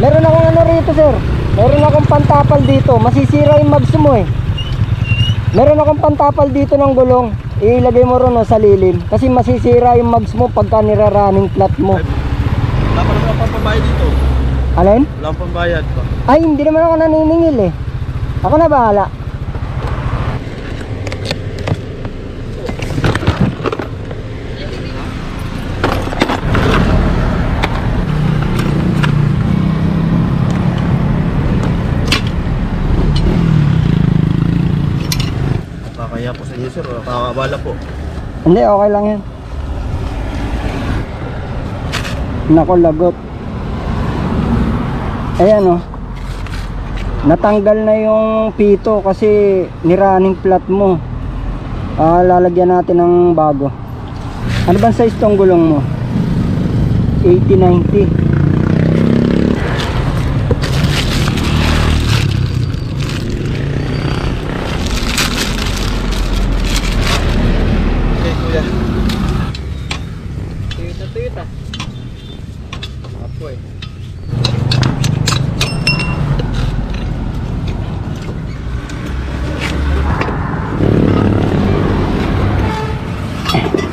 meron akong ano rito sir. Meron akong pantapal dito. Masisira yung mags mo eh. Meron akong pantapal dito ng gulong. Ilagay mo ron oh, sa lilim. Kasi masisira yung mags mo pagka nira-running flat mo. Wala pa naman akong pambayad dito. Alin? Wala akong pambayad pa. Ay, hindi naman ako naniningil eh. Ako na bahala. Kakaya po sa inyo sir. Kakabala po. Hindi, okay lang yan. Nako, lagot. Ayan oh. Natanggal na yung pito kasi nirunning flat mo. Ah, lalagyan natin ng bago. Ano bang size tong gulong mo? 80-90. Eh.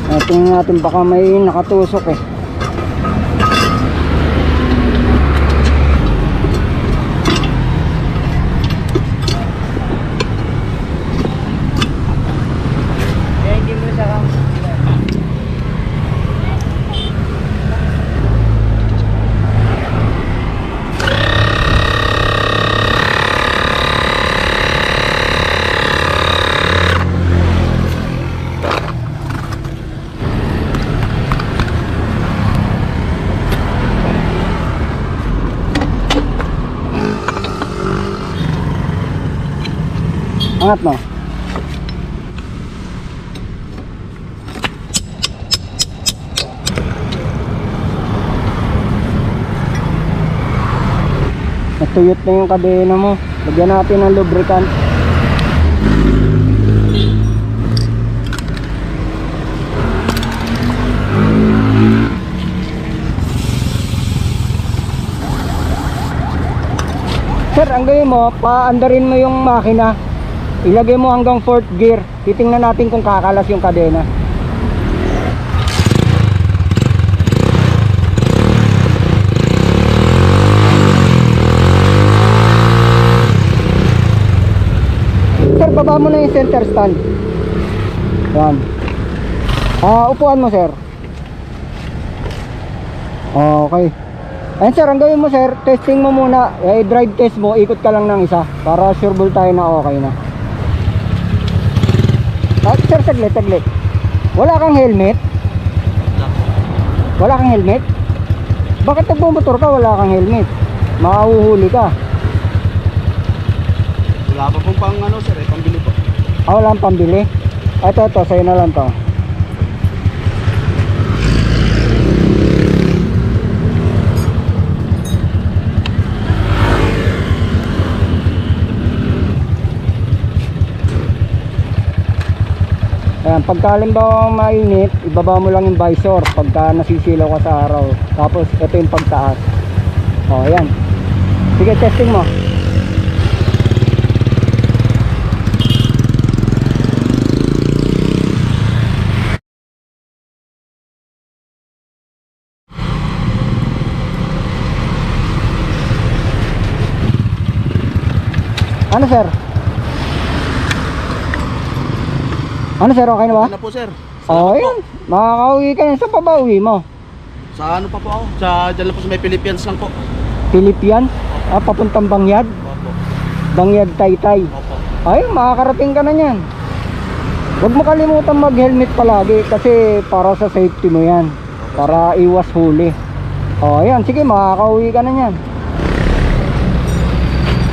Ah, tingnan natin baka may nakatusok eh. Kaya hindi mo siya Angat mo. Natuyot na yung kadena mo. Lagyan natin ng lubricant. Sir, ang gawin mo, paandarin mo yung makina. Ilagay mo hanggang fourth gear. Titingnan natin kung kakalas yung kadena. Sir, baba mo na yung center stand. Yan. Ah, upuan mo, sir. Okay. Ayun sir, ang gawin mo sir, testing mo muna, eh, drive test mo, ikot ka lang ng isa para sure tayo na okay na. Ah, sir, saglit, saglit. Wala kang helmet? Wala kang helmet? Bakit nagbumotor ka wala kang helmet? Mahuhuli ka. Wala pa pong pang ano sir eh. Pambili po. Ah, wala kang pambili? Ito, ito, sa'yo na lang to. Ayan, pagka halimbawa mainit, ibaba mo lang yung visor pagka nasisilaw ka sa araw. Tapos, ito yung pagtaas. O, ayan. Sige, testing mo. Ano, sir? Ano, sir? Okay na ba? Ano po sir? Oo, oh, yun. Makakauwi ka na. Saan pa ba uwi mo? Sa ano pa po ako? Sa dyan lang po sa may Philippines lang po. Pilipian? Ah, papuntang Bangyad? Opo. Bangyad Taytay. Opo. Ay, makakarating ka na yan. Huwag mo kalimutan mag-helmet palagi kasi para sa safety mo yan. Para iwas huli. O, oh, yan. Sige, makakauwi ka na yan.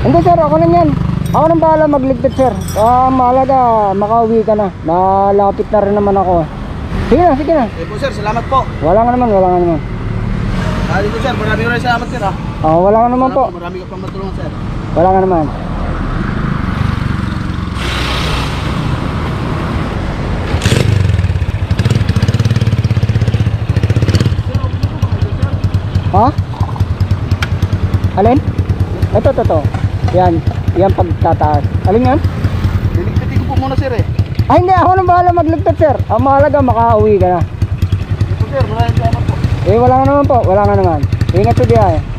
Hindi, sir. Ako na yan. Ako nang bahala magligpit, sir. Ah, mahalaga, makauwi ka na. Malapit na rin naman ako. Sige na, sige na. Eh po sir, salamat po. Wala nga naman, wala nga naman. Ah, dito sir, maraming maraming salamat sir ah. Oh, wala nga naman po. Marami ka pang matulungan sir. Wala nga naman. Ha? Alin? Ito, ito, ito. Yan. Yan pagtataas. Alin yan? Liligpitin ko po muna sir eh. Ay, hindi. Ako nang bahala magligpit, sir. Ang mahalaga, makauwi ka na. Ito sir, maraming salamat po. Eh, wala nga naman po. Wala nga naman. Ingat diya eh.